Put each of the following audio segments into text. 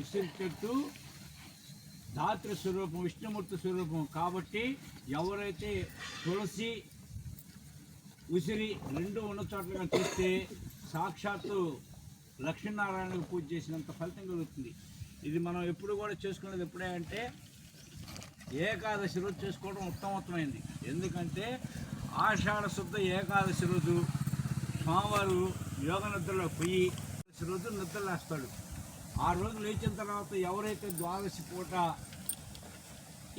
ఉసిరి చెట్టు స్వరూపం విష్ణుమూర్తి స్వరూపం. కాబట్టి ఎవరైతే తులసి ఉసిరి రెండు ఉన్న చోట్లుగా చూస్తే సాక్షాత్తు లక్ష్మీనారాయణకు పూజ చేసినంత ఫలితం కలుగుతుంది. ఇది మనం ఎప్పుడు కూడా చేసుకునేది ఎప్పుడే అంటే ఏకాదశి రోజు చేసుకోవడం ఉత్తమోత్తమైంది ఎందుకంటే ఆషాఢ శుద్ధ ఏకాదశి రోజు స్వామివారు యోగ నిద్రలో పోయి రోజు నిద్రలేస్తాడు ఆ రోజు లేచిన తర్వాత ఎవరైతే ద్వాదశి పూట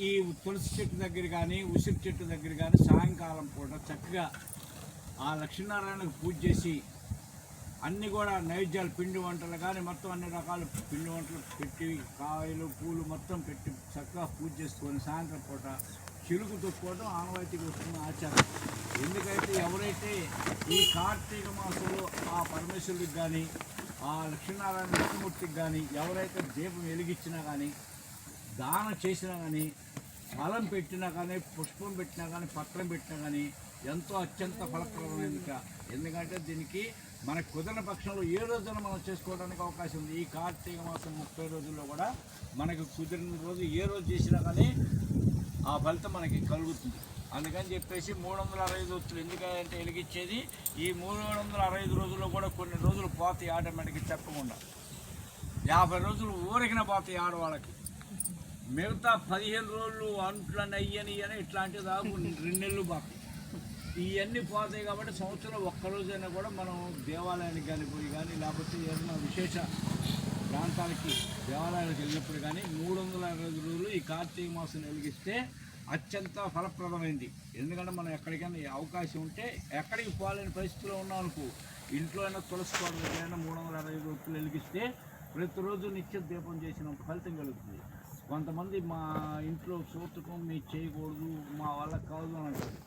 ఈ తులసి చెట్టు దగ్గర కానీ ఉసిరి చెట్టు దగ్గర కానీ సాయంకాలం పూట చక్కగా ఆ లక్ష్మీనారాయణకు పూజ చేసి అన్నీ కూడా నైవేద్యాలు పిండి వంటలు కానీ మొత్తం అన్ని రకాల పిండి వంటలు పెట్టి కాయలు పూలు మొత్తం పెట్టి చక్కగా పూజ చేసుకొని సాయంత్రం పూట చిలుకు తొక్కుకోవడం ఆనవాయితీకి వస్తున్న ఆచారం. ఎందుకైతే ఎవరైతే ఈ కార్తీక మాసంలో ఆ పరమేశ్వరుడికి కానీ ఆ లక్ష్మీనారాయణ విష్ణుమూర్తికి కానీ ఎవరైతే దీపం వెలిగించినా కానీ దానం చేసినా కానీ ఫలం పెట్టినా కానీ పుష్పం పెట్టినా కానీ పత్రం పెట్టినా కానీ ఎంతో అత్యంత ఫలప్రదమైన ఎందుకంటే దీనికి మనకు కుదిరిన పక్షంలో ఏ రోజున మనం చేసుకోవడానికి అవకాశం ఉంది? ఈ కార్తీక మాసం ముప్పై రోజుల్లో కూడా మనకు కుదిరిన రోజు ఏ రోజు చేసినా కానీ ఆ ఫలితం మనకి కలుగుతుంది. అందుకని చెప్పేసి మూడు వందల అరవై ఐదు వస్తువులు ఎందుకంటే వెలిగించేది ఈ మూడు వందల అరవై ఐదు రోజుల్లో కూడా కొన్ని రోజులు పోతాయి ఆటోమేటిక్గా చెప్పకుండా. యాభై రోజులు ఊరికిన పోతాయి ఆడవాళ్ళకి. మిగతా పదిహేను రోజులు అంట్లని అయ్యని అని ఇట్లాంటివి దాకా రెండు నెలలు పోతాయి. ఇవన్నీ పోతాయి కాబట్టి సంవత్సరం ఒక్కరోజైనా కూడా మనం దేవాలయానికి కానీ పోయి కానీ లేకపోతే ఏదైనా విశేష ప్రాంతాలకి దేవాలయాలకు వెళ్ళినప్పుడు కానీ మూడు వందల అరవై రోజులు ఈ కార్తీక మాసం వెలిగిస్తే అత్యంత ఫలప్రదమైంది. ఎందుకంటే మనం ఎక్కడికైనా అవకాశం ఉంటే ఎక్కడికి పోలేని పరిస్థితిలో ఉన్నాం అనుకో ఇంట్లో అయినా తులసి కోట దగ్గరైనా మూడు వందల అరవై ఐదు రోజులు వెలిగిస్తే ప్రతిరోజు నిత్య దీపం చేసిన ఫలితం కలుగుతుంది. కొంతమంది మా ఇంట్లో సూతకం మీరు చేయకూడదు మా వల్ల కాదు అని అంటారు.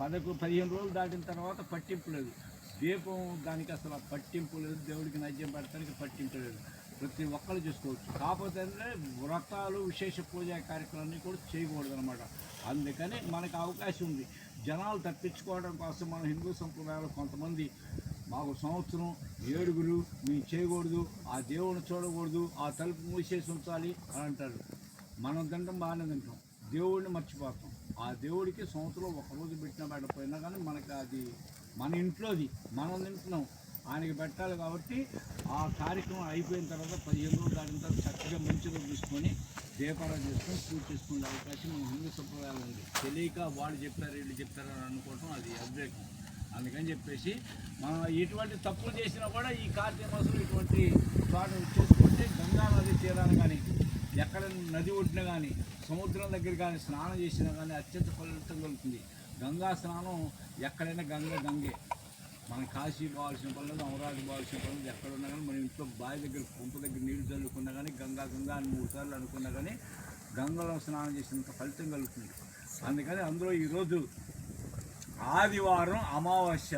పదకు పదిహేను రోజులు దాటిన తర్వాత పట్టింపు లేదు. దీపం దానికి అసలు పట్టింపు లేదు. దేవుడికి నైద్యం పెట్టడానికి పట్టింపు లేదు. ప్రతి ఒక్కరు చేసుకోవచ్చు. కాకపోతే అంటే వ్రతాలు విశేష పూజా కార్యక్రమాన్ని కూడా చేయకూడదు అనమాట అందుకని మనకు అవకాశం ఉంది. జనాలు తప్పించుకోవడం కోసం మన హిందూ సంప్రదాయాలు కొంతమంది మాకు సంవత్సరం ఏడుగురు మేము చేయకూడదు ఆ దేవుడిని చూడకూడదు ఆ తలుపు మూసేసి ఉంచాలి అని అంటారు. మనం తింటాం బాగానే తింటాం. దేవుడిని మర్చిపోతాం. ఆ దేవుడికి సంవత్సరం ఒక రోజు పెట్టినా పెట్టకపోయినా కానీ మనకి అది మన ఇంట్లోది మనం తింటున్నాం. ఆయనకి పెట్టాలి కాబట్టి ఆ కార్యక్రమం అయిపోయిన తర్వాత పదిహేను రోజులు దాటిన తర్వాత చక్కగా మంచిగా చూసుకొని దీపారాధన చేసుకొని పూజ చేసుకునే అవకాశం మన హిందూ సంప్రదాయాలు ఉంది. తెలియక వాళ్ళు చెప్పారు వీళ్ళు చెప్పారు అనుకోవటం అది అభ్యేకం అందుకని చెప్పేసి మనం ఎటువంటి తప్పులు చేసినా కూడా ఈ కార్తీక మాసంలో ఇటువంటి చోట చేసుకుంటే గంగా నది తీరాన్ని కానీ ఎక్కడ నది ఒడ్డున కానీ సముద్రం దగ్గర కానీ స్నానం చేసినా కానీ అత్యంత ఫలితం కలుగుతుంది. గంగా స్నానం ఎక్కడైనా గంగ గంగే. మన కాశీ పోవాల్సిన పనులు అమరావతి పోవాల్సిన పనులు ఎక్కడ ఉన్నా కానీ మన ఇంట్లో బావి దగ్గర పంపు దగ్గర నీళ్ళు చల్లుకున్నా కానీ గంగా గంగా అని మూడు సార్లు అనుకున్నా కానీ గంగలో స్నానం చేసినంత ఫలితం కలుగుతుంది. అందుకని అందులో ఈరోజు ఆదివారం అమావాస్య.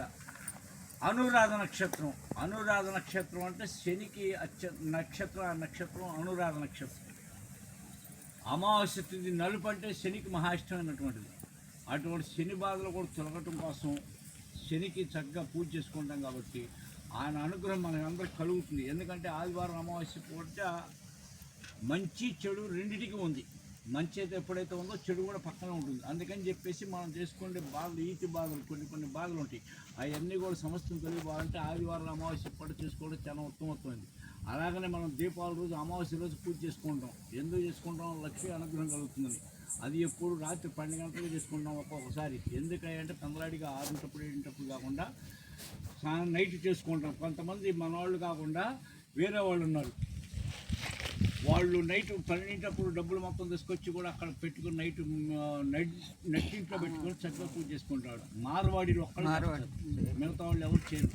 అనురాధ నక్షత్రం. అనురాధ నక్షత్రం అంటే శనికి అత్య నక్షత్రం నక్షత్రం అనురాధ నక్షత్రం. అమావాస్య తిది నలుపు అంటే శనికి మహాఇష్టమైనటువంటిది అటువంటి శని బాధలు కూడా తొలగటం కోసం శనికి చక్కగా పూజ చేసుకుంటాం కాబట్టి ఆయన అనుగ్రహం మనకందరికి కలుగుతుంది. ఎందుకంటే ఆదివారం అమావాస్య పూట మంచి చెడు రెండిటికి ఉంది. మంచి అయితే ఎప్పుడైతే ఉందో చెడు కూడా పక్కన ఉంటుంది. అందుకని చెప్పేసి మనం చేసుకునే బాధలు ఈతి బాధలు కొన్ని కొన్ని బాధలు ఉంటాయి. అవన్నీ కూడా సమస్యను తెలియబాలంటే ఆదివారం అమావాస్య పూట చేసుకోవడం చాలా ఉత్తమత్వమైంది అలాగనే మనం దీపావళి రోజు అమావాస్య రోజు పూజ చేసుకుంటాం. ఎందుకు చేసుకుంటాం? లక్ష్మీ అనుగ్రహం కలుగుతుందని. అది ఎప్పుడు రాత్రి పన్నెండు గంటలకు చేసుకుంటాం ఒక్కొక్కసారి ఎందుకంటే పెందలాడిగా ఆరింటప్పుడు ఏడింటప్పుడు కాకుండా నైట్ చేసుకుంటాం. కొంతమంది మన వాళ్ళు కాకుండా వేరే వాళ్ళు ఉన్నారు. వాళ్ళు నైట్ పన్నెంటప్పుడు డబ్బులు మొత్తం తీసుకొచ్చి కూడా అక్కడ పెట్టుకుని నైట్ నైట్ నెట్టింట్లో పెట్టుకొని చక్కగా పూజ చేసుకుంటాడు మార్వాడీలు ఒక్కళ్ళు చేస్తారు. మిగతా వాళ్ళు ఎవరు చేయరు.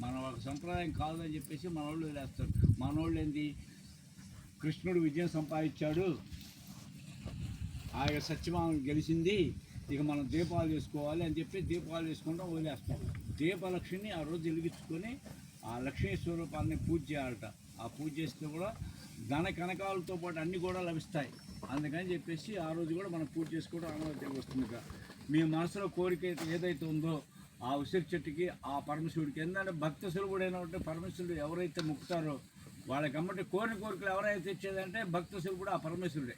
మన వాళ్ళ సంప్రదాయం కాదని చెప్పేసి మన వాళ్ళు వదిలేస్తారు. మన వాళ్ళు ఏంది? కృష్ణుడు విజయం సంపాదించాడు. ఆ యొక్క గెలిచింది. ఇక మనం దీపాలు చేసుకోవాలి అని చెప్పి దీపాలు వేసుకుంటాం వదిలేస్తాం. దీపలక్ష్మిని ఆ రోజు వెలిగించుకొని ఆ లక్ష్మీ స్వరూపాన్ని పూజ చేయాలట. ఆ పూజ చేస్తే కూడా ధన కనకాలతో పాటు అన్నీ కూడా లభిస్తాయి. అందుకని చెప్పేసి ఆ రోజు కూడా మనం పూజ చేసుకోవడం అనుమతి వస్తుంది ఇక. మీ మనసులో కోరిక అయితే ఏదైతే ఉందో ఆ ఉసిరి చెట్టుకి ఆ పరమశివుడికి ఎందుకంటే భక్త ఉంటే పరమేశ్వరుడు ఎవరైతే ముక్కుతారో వాళ్ళకి అమ్మటి కోరిన కోరికలు ఎవరైతే ఇచ్చేదంటే భక్త కూడా ఆ పరమేశ్వరుడే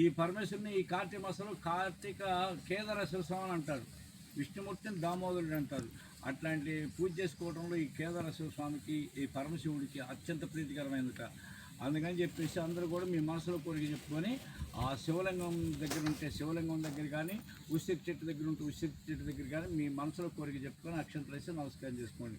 ఈ పరమేశ్వరుని ఈ కార్తీక మాసంలో కార్తీక కేదారేశ్వర స్వామి అని అంటారు. విష్ణుమూర్తిని దామోదరుడు అంటారు. అట్లాంటి పూజ చేసుకోవడంలో ఈ కేదారేశ్వర స్వామికి ఈ పరమశివుడికి అత్యంత ప్రీతికరమైనట. అందుకని చెప్పేసి అందరూ కూడా మీ మనసులో కోరిక చెప్పుకొని ఆ శివలింగం దగ్గర ఉంటే శివలింగం దగ్గర కానీ ఉసిరి చెట్టు దగ్గర ఉంటే ఉసిరి చెట్టు దగ్గర కానీ మీ మనసులో కోరిక చెప్పుకొని అక్షంతలు వేసి నమస్కారం చేసుకోండి.